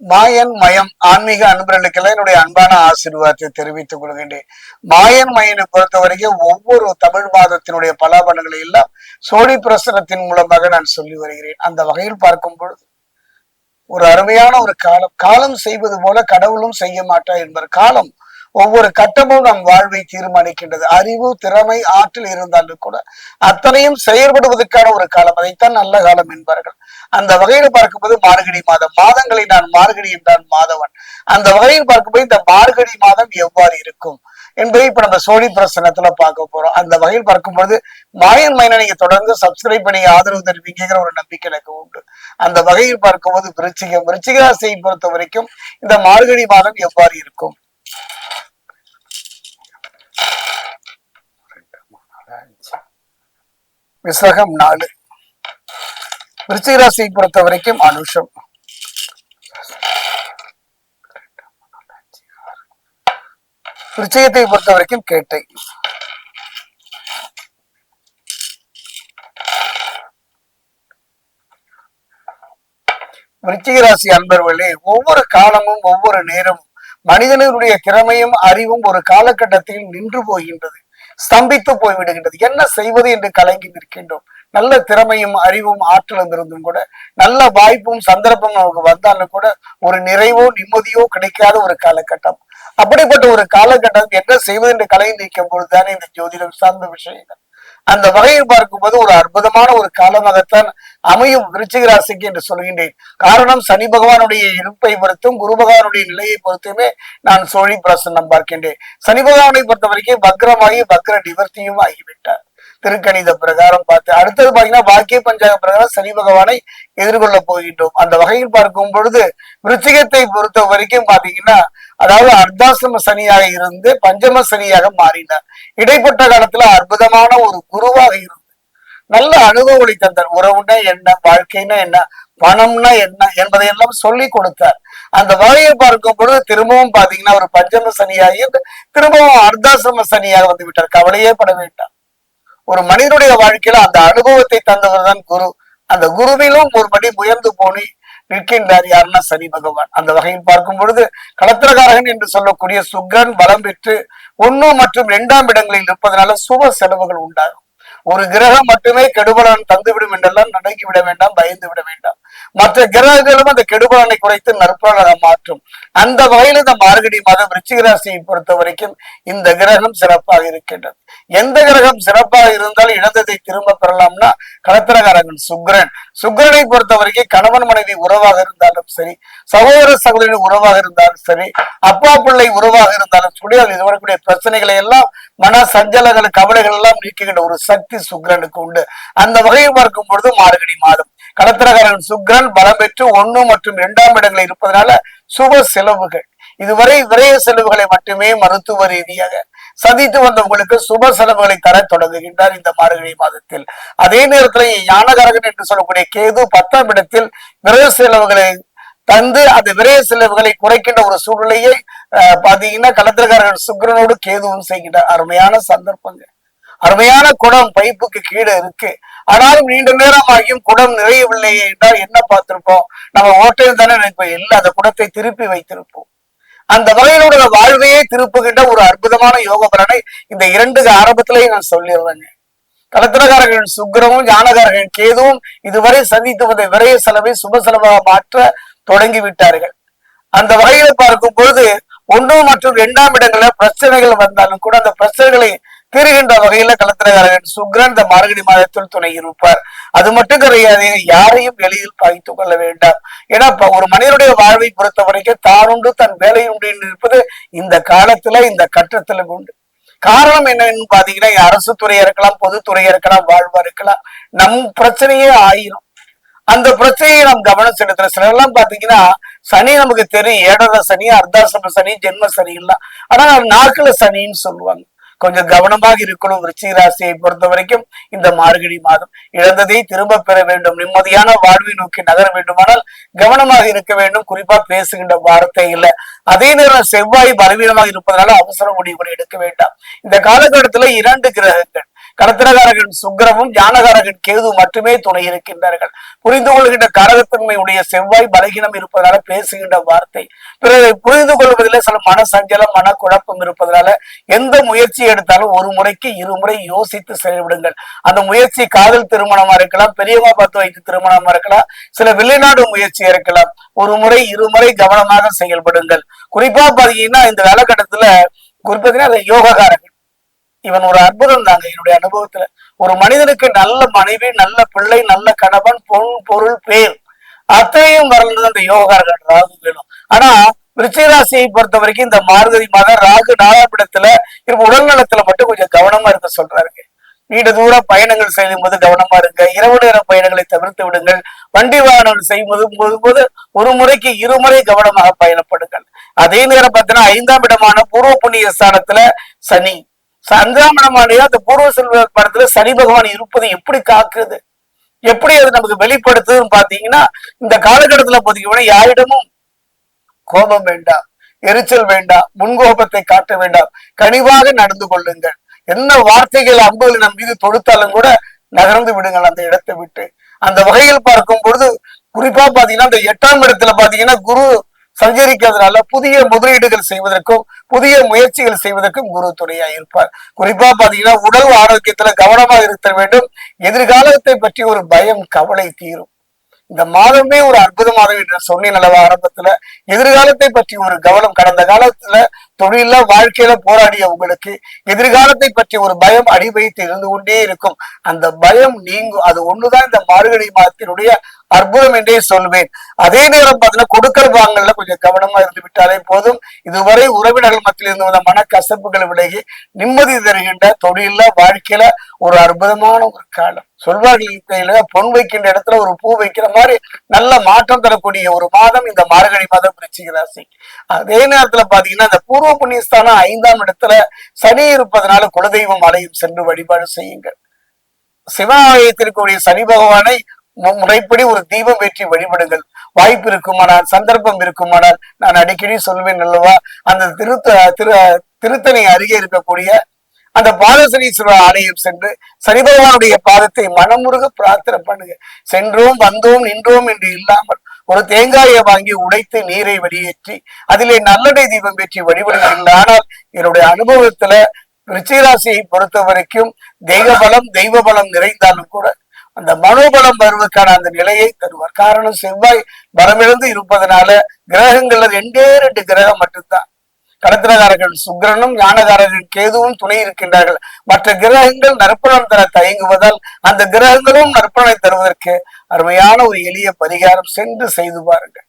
மாயன் மயம் ஆன்மீக அன்பர்களுக்கெல்லாம் என்னுடைய அன்பான ஆசீர்வாதத்தை தெரிவித்துக் கொள்கின்றேன். மாயன் மயனை பொறுத்த வரைக்கும் ஒவ்வொரு தமிழ் மாதத்தினுடைய பலாபலங்களை எல்லாம் சோழி பிரசனத்தின் மூலமாக நான் சொல்லி வருகிறேன். அந்த வகையில் பார்க்கும் பொழுது ஒரு அருமையான ஒரு காலம் காலம் செய்வது போல கடவுளும் செய்ய மாட்டா என்பர் காலம் ஒவ்வொரு கட்டமும் நம் வாழ்வை தீர்மானிக்கின்றது. அறிவு திறமை ஆற்றல் இருந்தாலும் கூட அத்தனையும் செயல்படுவதற்கான ஒரு காலம். அதைத்தான் நல்ல காலம் என்பார்கள். அந்த வகையில் பார்க்கும்போது மார்கழி மாதம். மாதங்களை நான் மார்கழி என்றான் மாதவன். அந்த வகையில் பார்க்கும்போது இந்த மார்கழி மாதம் எவ்வாறு இருக்கும் என்பதை இப்ப நம்ம சோழி பிரசனத்துல பார்க்க போறோம். அந்த வகையில் பார்க்கும்போது மாயன் மைனை நீங்க தொடர்ந்து சப்ஸ்கிரைப் பண்ணி ஆதரவு தருவீங்கிற ஒரு நம்பிக்கை எனக்கு உண்டு. அந்த வகையில் பார்க்கும்போது விருச்சிகம். விருச்சிகராசியை பொறுத்த வரைக்கும் இந்த மார்கழி மாதம் எவ்வாறு இருக்கும்? விசகம் நாலு. விருச்சிகராசியை பொறுத்த வரைக்கும் அனுஷம். விருச்சிகத்தை பொறுத்த வரைக்கும் கேட்டை. விருச்சிகராசி அன்பர்களே ஒவ்வொரு காலமும் ஒவ்வொரு நேரமும் மனிதனுடைய திறமையும் அறிவும் ஒரு காலகட்டத்தில் நின்று போகின்றது. ஸ்தம்பித்து போய்விடுகின்றது. என்ன செய்வது என்று கலங்கி நிற்கின்றோம். நல்ல திறமையும் அறிவும் ஆற்றலும் இருந்தும் கூட நல்ல வாய்ப்பும் சந்தர்ப்பம் நமக்கு வந்தாலும் கூட ஒரு நிறைவோ நிம்மதியோ கிடைக்காத ஒரு காலகட்டம். அப்படிப்பட்ட ஒரு காலகட்டம் என்ன செய்வது என்று கலங்கி நிற்கும் பொழுதுதானே இந்த ஜோதிடம் சார்ந்த விஷயங்கள். அந்த வகையில் பார்க்கும்போது ஒரு அற்புதமான ஒரு காலமாகத்தான் அமையும் விருச்சிக ராசிக்கு என்று சொல்கின்றேன். காரணம் சனி பகவானுடைய இருப்பை பொறுத்தும் குரு பகவானுடைய நிலையை பொறுத்துமே நான் சோழி பிரசன்னம் பார்க்கின்றேன். சனி பகவானை பொறுத்த வரைக்கும் வக்ரமாகி வக்ர நிவர்த்தியும் ஆகிவிட்டார். திருக்கணித பிரகாரம் பார்த்து அடுத்தது பாத்தீங்கன்னா பாக்கிய பஞ்சாங்க பிரகாரம் சனி பகவானை எதிர்கொள்ள போகின்றோம். அந்த வகையில் பார்க்கும் பொழுது விருச்சிகத்தை பொறுத்த வரைக்கும் பாத்தீங்கன்னா அதாவது அர்த்தாசிரம சனியாக இருந்து பஞ்சம சனியாக மாறினார். இடைப்பட்ட காலத்துல அற்புதமான ஒரு குருவாக இருந்து நல்ல அனுபவங்களை தந்தார். உறவுனா என்ன வாழ்க்கைனா என்ன பணம்னா என்ன என்பதை எல்லாம் சொல்லி கொடுத்தார். அந்த வகையை பார்க்கும் பொழுது திரும்பவும் பாத்தீங்கன்னா ஒரு பஞ்சம சனியாகி திரும்பவும் அர்த்தாசிரம சனியாக வந்து விட்டார். கவலையே பட வேண்டாம். ஒரு மனிதனுடைய வாழ்க்கையில அந்த அனுபவத்தை தந்தவர் தான் குரு. அந்த குருவிலும் ஒரு படி உயர்ந்து போனி நிற்கின்றார் யாருன்னா சனி பகவான். அந்த வகையில் பார்க்கும் பொழுது களத்திரகாரகன் என்று சொல்லக்கூடிய சுக்ரன் பலம் பெற்று ஒண்ணு மற்றும் இரண்டாம் இடங்களில் இருப்பதனால சுப செலவுகள் உண்டாகும். ஒரு கிரகம் மட்டுமே கெடுபலன் தந்துவிடும் என்றெல்லாம் நடக்கிவிட வேண்டாம் பயந்து விட வேண்டாம். மற்ற கிரகங்களும் அந்த கெடுபலனை குறைத்து நற்பலனை மாற்றும். அந்த வகையில் இந்த மார்கடி மாதம் ரிச்சிகராசியை பொறுத்த வரைக்கும் இந்த கிரகம் சிறப்பாக இருக்கின்றது. எந்த கிரகம் சிறப்பாக இருந்தாலும் இழந்ததை திரும்ப பெறலாம்னா கலத்திரகாரகன் சுக்ரன். சுக்ரனை பொறுத்த வரைக்கும் கணவன் மனைவி உறவாக இருந்தாலும் சரி சகோதர சகோதரின் உறவாக இருந்தாலும் சரி அப்பா பிள்ளை உறவாக இருந்தாலும் சரி அது வரக்கூடிய பிரச்சனைகளை எல்லாம் மன சஞ்சலங்கள் கவலைகள் எல்லாம் நீக்குகின்ற ஒரு சக்தி சுக்ரனுக்கு உண்டு. அந்த வகையில் பார்க்கும் பொழுது மார்கழி மாதம். களத்திரகாரன் சுக்ரன் பலம் பெற்று ஒண்ணு மற்றும் இரண்டாம் இடங்களில் இருப்பதனால சுப செலவுகள். இதுவரை விரய செலவுகளை மட்டுமே மருத்துவ ரீதியாக சந்தித்து வந்தவங்களுக்கு சுப செலவுகளை தர தொடங்குகின்றார் இந்த மார்கழி மாதத்தில். அதே நேரத்தில் ஞானகரகன் என்று சொல்லக்கூடிய கேது பத்தாம் இடத்தில் விரய செலவுகளை தந்து அந்த விரைய செலவுகளை குறைக்கின்ற ஒரு சூழ்நிலையை பாத்தீங்கன்னா களத்திரக்காரர்கள் சுக்ரனோடு கேதுவும் செய்கின்ற அருமையான சந்தர்ப்பங்கள் அருமையான குடம் பைப்புக்கு கீழே இருக்கு. ஆனாலும் நீண்ட நேரம் ஆகியும் குடம் நிறையவில்லையே என்றால் என்ன பார்த்திருப்போம்? நம்ம ஓட்டையில் தானே நினைப்போம் இல்லை அந்த குடத்தை திருப்பி வைத்திருப்போம். அந்த வகையிலோட வாழ்வையே திருப்புகின்ற ஒரு அற்புதமான யோக பலனை இந்த இரண்டு ஆரம்பத்திலேயே நான் சொல்லிடுறேங்க. கலத்திரகாரர்கள் சுக்கிரமும் ஞானகாரர்கள் கேதுவும் இதுவரை சந்தித்து வந்த விரைய செலவை சுப செலவாக மாற்ற தொடங்கி விட்டார்கள். அந்த வகையில பார்க்கும் பொழுது ஒன்று மற்றும் இரண்டாம் இடங்கள்ல பிரச்சனைகள் வந்தாலும் கூட அந்த பிரச்சனைகளை தீர்கின்ற வகையில கலத்திரகாரர்கள் சுக்ரன் இந்த மார்கழி மாதத்தில் துணை இருப்பார். அது மட்டும் கிடையாது யாரையும் எளிதில் பாய்த்து கொள்ள வேண்டாம். ஏன்னா ஒரு மனிதனுடைய வாழ்வை பொறுத்த வரைக்கும் தானுண்டு தன் வேலை உண்டு என்று இருப்பது இந்த காலத்துல இந்த கட்டத்துல உண்டு. காரணம் என்னன்னு பாத்தீங்கன்னா அரசு துறையா இருக்கலாம் பொதுத்துறையா இருக்கலாம் வாழ்வா இருக்கலாம். நம் பிரச்சனையே ஆயிரும். அந்த பிரச்சனையை நாம் கவனம் செலுத்துற சிலர்லாம் பாத்தீங்கன்னா சனி நமக்கு தெரியும் ஏழரை சனி அர்த்தாசம சனி ஜென்ம சனி எல்லாம். ஆனா நாக்குல சனின்னு சொல்லுவாங்க. கொஞ்சம் கவனமாக இருக்கணும் விருச்சிக ராசியை பொறுத்த வரைக்கும் இந்த மார்கழி மாதம் இழந்ததை திரும்ப பெற வேண்டும். நிம்மதியான வாழ்வை நோக்கி நகர வேண்டுமானால் கவனமாக இருக்க வேண்டும். குறிப்பா பேசுகின்ற வார்த்தை இல்லை. அதே நேரம் செவ்வாய் பலவீனமாக இருப்பதனால அவசர முடிவுகளை எடுக்க வேண்டாம். இந்த காலகட்டத்துல இரண்டு கிரகங்கள் கடத்திரகாரகன் சுக்கிரமும் ஞானகாரகன் கேது மட்டுமே துணை இருக்கின்றார்கள். புரிந்து கொள்கின்ற காரகத்தன்மையுடைய செவ்வாய் பலகீனம் இருப்பதனால பேசுகின்ற வார்த்தை. பிறகு புரிந்து கொள்வதில் சில மன சஞ்சலம் மன குழப்பம் இருப்பதனால எந்த முயற்சி எடுத்தாலும் ஒரு முறைக்கு இருமுறை யோசித்து செயல்படுங்கள். அந்த முயற்சி காதல் திருமணமா இருக்கலாம் பெரியவா பார்த்து வைத்து திருமணமா இருக்கலாம் சில வெளிநாடு முயற்சி இருக்கலாம். ஒரு முறை இருமுறை கவனமாக செயல்படுங்கள். குறிப்பா பாத்தீங்கன்னா இந்த காலகட்டத்துல குறிப்பாத்தீங்கன்னா அந்த யோககாரகன் இவன் ஒரு அற்புதம் தாங்க. என்னுடைய அனுபவத்துல ஒரு மனிதனுக்கு நல்ல மனைவி நல்ல பிள்ளை நல்ல கணவன் பொன் பொருள் பேர் அத்தனையும் வளர்ந்தது அந்த யோகார்கள் ராகு வேணும். ஆனா விருச்சிகராசியை பொறுத்த வரைக்கும் இந்த மார்கழி மாதம் ராகு நாலாம் இப்ப உடல் நலத்துல மட்டும் கொஞ்சம் கவனமா இருக்க சொல்றாருங்க. நீண்ட தூர பயணங்கள் செய்யும் போது கவனமா இருங்க. இரவு நேர பயணங்களை தவிர்த்து விடுங்கள். வண்டி வாகனங்கள் செய்யும்போது போது போது ஒரு முறைக்கு இருமுறை கவனமாக பயணப்படுங்கள். அதே நேரம் பார்த்தீங்கன்னா ஐந்தாம் இடமான பூர்வ புண்ணிய ஸ்தானத்துல சனி. அஞ்சாம் இடமான அந்த பூர்வ செல்வ படத்துல சனி பகவான் இருப்பதை எப்படி காக்குது எப்படி அது நமக்கு வெளிப்படுத்துதுன்னு பாத்தீங்கன்னா இந்த காலகட்டத்துல பாத்தீங்கன்னா யாரிடமும் கோபம் வேண்டாம் எரிச்சல் வேண்டாம் முன்கோபத்தை காட்ட வேண்டாம். கனிவாக நடந்து கொள்ளுங்கள். என்ன வார்த்தைகள் அம்புகள் நம் மீது தொடுத்தாலும் கூட நகர்ந்து விடுங்கள் அந்த இடத்தை விட்டு. அந்த வகையில் பார்க்கும் பொழுது குறிப்பா பாத்தீங்கன்னா அந்த எட்டாம் இடத்துல பாத்தீங்கன்னா குரு சஞ்சரிக்கிறதுனால புதிய முதலீடுகள் செய்வதற்கும் புதிய முயற்சிகள் செய்வதற்கும் குரு துணையா இருப்பார். குறிப்பா பாத்தீங்கன்னா உடல் ஆரோக்கியத்துல கவனமாக இருக்க வேண்டும். எதிர்காலத்தை பற்றி ஒரு பயம் கவலை தீரும். இந்த மாதமே ஒரு அற்புத மாதம் என்று சொன்னேன் அளவு ஆரம்பத்துல. எதிர்காலத்தை பற்றி ஒரு கவனம் கடந்த காலத்துல தொழில வாழ்க்கையில போராடிய உங்களுக்கு எதிர்காலத்தை பற்றி ஒரு பயம் அடி வைத்து இருந்து கொண்டே இருக்கும். அந்த பயம் நீங்கும். அது ஒண்ணுதான் இந்த மார்கழி மாதத்தினுடைய அற்புதம் என்றே சொல்வேன். அதே நேரம் பார்த்தீங்கன்னா கொடுக்கல் வாங்கல கொஞ்சம் கவனமா இருந்து விட்டாலே போதும். இதுவரை உறவினர்கள் மத்தியில் இருந்து வந்த மன கசப்புகளை விலகி நிம்மதி தருகின்ற தொழில வாழ்க்கையில ஒரு அற்புதமான ஒரு காலம். சொல்வார்கள் பொன் வைக்கின்ற இடத்துல ஒரு பூ வைக்கிற மாதிரி நல்ல மாற்றம் தரக்கூடிய ஒரு மாதம் இந்த மார்கழி மாதம் விருச்சிக ராசி. அதே நேரத்துல பாத்தீங்கன்னா இந்த பூர்வ புண்ணியஸ்தானம் ஐந்தாம் இடத்துல சனி இருப்பதனால குலதெய்வம் ஆலயம் சென்று வழிபாடு செய்யுங்கள். சிவாலயத்திற்குரிய சனி பகவானை முறைப்படி ஒரு தீபம் ஏற்றி வழிபடுங்கள். வாய்ப்பு இருக்குமானால் சந்தர்ப்பம் இருக்குமானால் நான் அடிக்கடி சொல்வேன் அல்லவா? அந்த திருத்த திரு திருத்தணி அருகே இருக்கக்கூடிய அந்த பாலசனீஸ்வரர் ஆலயம் சென்று சனி பகவானுடைய பாதத்தை மனமுருக பிரார்த்தனை பண்ணுங்க. சென்றோம் வந்தோம் நின்றோம் என்று இல்லாமல் ஒரு தேங்காயை வாங்கி உடைத்து நீரை வெளியேற்றி அதிலே நல்லடை தீபம் ஏற்றி வழிபடுகிறீர்கள் ஆனால் என்னுடைய அனுபவத்துல ரிச்சிராசியை பொறுத்த வரைக்கும் தெய்வ பலம் தெய்வ பலம் நிறைந்தாலும் கூட அந்த மனோபலம் வருவதற்கான அந்த நிலையை தருவார். காரணம் செவ்வாய் பலமிழந்து இருப்பதனால கிரகங்கள்ல ரெண்டே ரெண்டு கிரகம் மட்டும்தான். கடத்திரகாரர்கள் சுக்கிரனும் ஞானகாரர்கள் கேதுவும் துணை இருக்கின்றார்கள். மற்ற கிரகங்கள் நற்பணம் தர தயங்குவதால் அந்த கிரகங்களும் நற்பணை தருவதற்கு அருமையான ஒரு எளிய பரிகாரம் சென்று செய்து பாருங்கள்.